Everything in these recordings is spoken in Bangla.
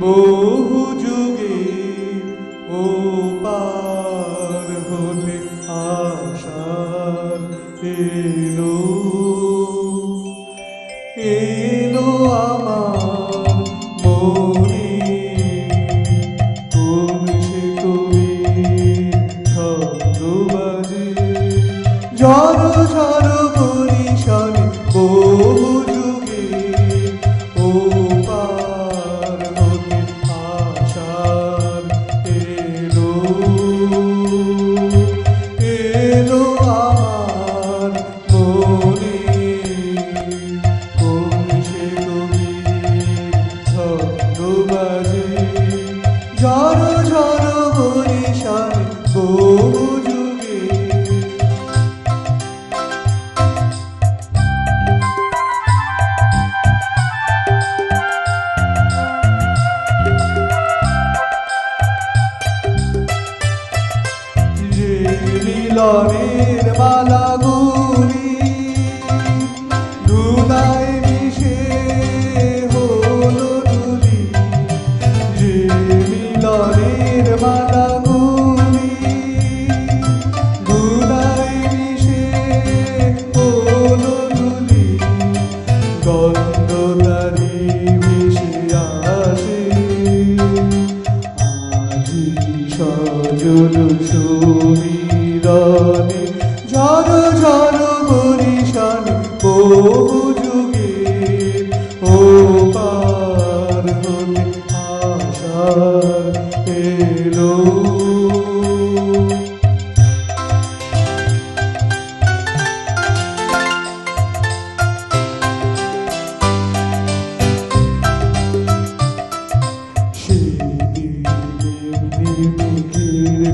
বহু যুগে ও পার হতে আশার এলো। এলো আমার মনে। কমছে তুমি ছন্দবাজে জড় ঝড় বরিশাল বহু যুগে রে মিলনে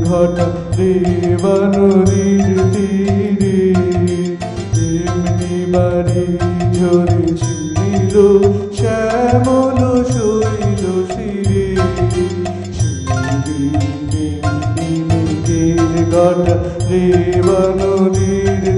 ঘট দেবানুরীর তীরে এমনি বাড়ি ঝরেছিল শ্যামল শৈল শিরে। শিরে ঘট দেবানুরীর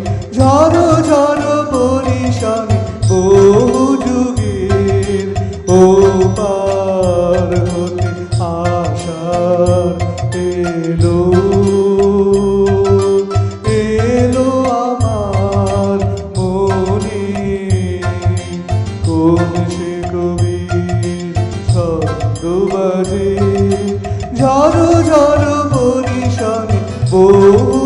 Oh.